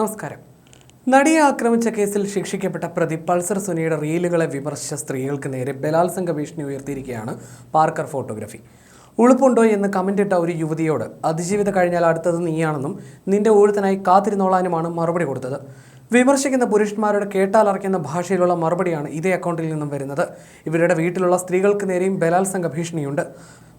നമസ്കാരം. നടിയെ ആക്രമിച്ച കേസിൽ ശിക്ഷിക്കപ്പെട്ട പ്രതി പൾസർ സുനിയുടെ റീലുകളെ വിമർശിച്ച സ്ത്രീകൾക്ക് നേരെ ബലാത്സംഗ ഭീഷണി ഉയർത്തിയിരിക്കുകയാണ് പാർക്കർ ഫോട്ടോഗ്രാഫി. ഉളുപ്പുണ്ടോ എന്ന് കമന്റിട്ട ഒരു യുവതിയോട് അതിജീവിത കഴിഞ്ഞാൽ അടുത്തത് നീയാണെന്നും നിന്റെ ഊഴത്തിനായി കാത്തിരുന്നോളാനുമാണ് മറുപടി കൊടുത്തത്. വിമർശിക്കുന്ന പുരുഷന്മാരുടെ കേട്ടാലറയ്ക്കുന്ന ഭാഷയിലുള്ള മറുപടിയാണ് ഇതേ അക്കൗണ്ടിൽ നിന്നും വരുന്നത്. ഇവരുടെ വീട്ടിലുള്ള സ്ത്രീകൾക്ക് നേരെയും ബലാത്സംഗ ഭീഷണിയുണ്ട്.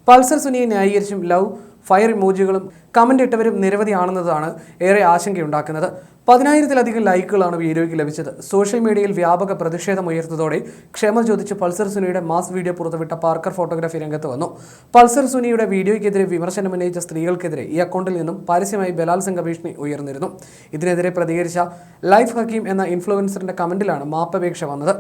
പൾസർ സുനിയെ ന്യായീകരിച്ചും ലവ് ഫയർ ഇമോജികളും കമന്റ് ഇട്ടവരും നിരവധിയാണെന്നതാണ് ഏറെ ആശങ്കയുണ്ടാക്കുന്നത്. പതിനായിരത്തിലധികം ലൈക്കുകളാണ് വീഡിയോയ്ക്ക് ലഭിച്ചത്. സോഷ്യൽ മീഡിയയിൽ വ്യാപക പ്രതിഷേധം ഉയർത്തതോടെ ക്ഷമ ചോദിച്ച് പൾസർ സുനിയുടെ മാസ് വീഡിയോ പുറത്തുവിട്ട പാർക്കർ ഫോട്ടോഗ്രാഫി രംഗത്ത് വന്നു. പൾസർ സുനിയുടെ വീഡിയോയ്ക്കെതിരെ വിമർശനം ഉന്നയിച്ച സ്ത്രീകൾക്കെതിരെ ഈ അക്കൗണ്ടിൽ നിന്നും പരസ്യമായി ബലാത്സംഗ ഭീഷണി ഉയർന്നിരുന്നു. ഇതിനെതിരെ പ്രതികരിച്ച ലൈഫ് ഹക്കീം എന്ന ഇൻഫ്ലുവൻസറിന്റെ കമന്റിലാണ് മാപ്പപേക്ഷ വന്നത്.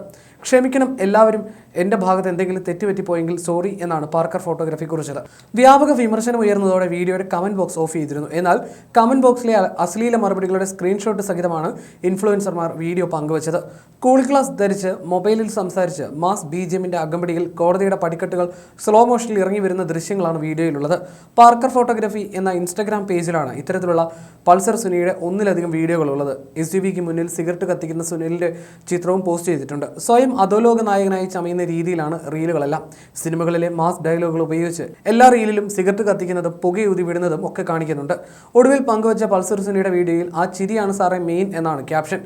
ക്ഷമിക്കണം എല്ലാവരും എന്റെ ഭാഗത്ത് എന്തെങ്കിലും തെറ്റുപറ്റിപ്പോയെങ്കിൽ സോറി എന്നാണ് പാർക്കർ ഫോട്ടോഗ്രാഫി കുറിച്ചത്. വ്യാപക വിമർശനം ഉയർന്നതോടെ വീഡിയോയുടെ കമന്റ് ബോക്സ് ഓഫ് ചെയ്തിരുന്നു. എന്നാൽ കമന്റ് ബോക്സിലെ അശ്ലീല മറുപടികളുടെ സ്ക്രീൻഷോട്ട് സഹിതമാണ് ഇൻഫ്ലുവൻസർമാർ വീഡിയോ പങ്കുവച്ചത്. കൂൾ ക്ലാസ് ധരിച്ച് മൊബൈലിൽ സംസാരിച്ച് മാസ് ബി ജി എമ്മിന്റെ അകമ്പടിയിൽ കോടതിയുടെ പടിക്കെട്ടുകൾ സ്ലോ മോഷനിൽ ഇറങ്ങി വരുന്ന ദൃശ്യങ്ങളാണ് വീഡിയോയിലുള്ളത്. പാർക്കർ ഫോട്ടോഗ്രാഫി എന്ന ഇൻസ്റ്റഗ്രാം പേജിലാണ് ഇത്തരത്തിലുള്ള പൾസർ സുനിയുടെ ഒന്നിലധികം വീഡിയോകളുള്ളത്. എസ് യു വിക്ക് മുന്നിൽ സിഗരറ്റ് കത്തിക്കുന്ന സുനിലിന്റെ ചിത്രവും പോസ്റ്റ് ചെയ്തിട്ടുണ്ട്. സ്വയം അധോലോക നായകനായി ചമയുന്ന രീതിയിലാണ് റീലുകളെല്ലാം സിനിമകളിലെ മാസ് ഡയലോഗുകൾ ഉപയോഗിച്ച് എല്ലാ റീലിലും സിഗരറ്റ് കത്തിക്കുന്നതും പുകയൂതി വിടുന്നതും ഒക്കെ കാണിക്കുന്നുണ്ട്. ഒടുവിൽ പങ്കുവച്ച പൾസർ സുനിയുടെ വീഡിയോയിൽ ആ ചിരിയാണ് സാറേ മെയിൻ എന്നാണ് ക്യാപ്ഷൻ.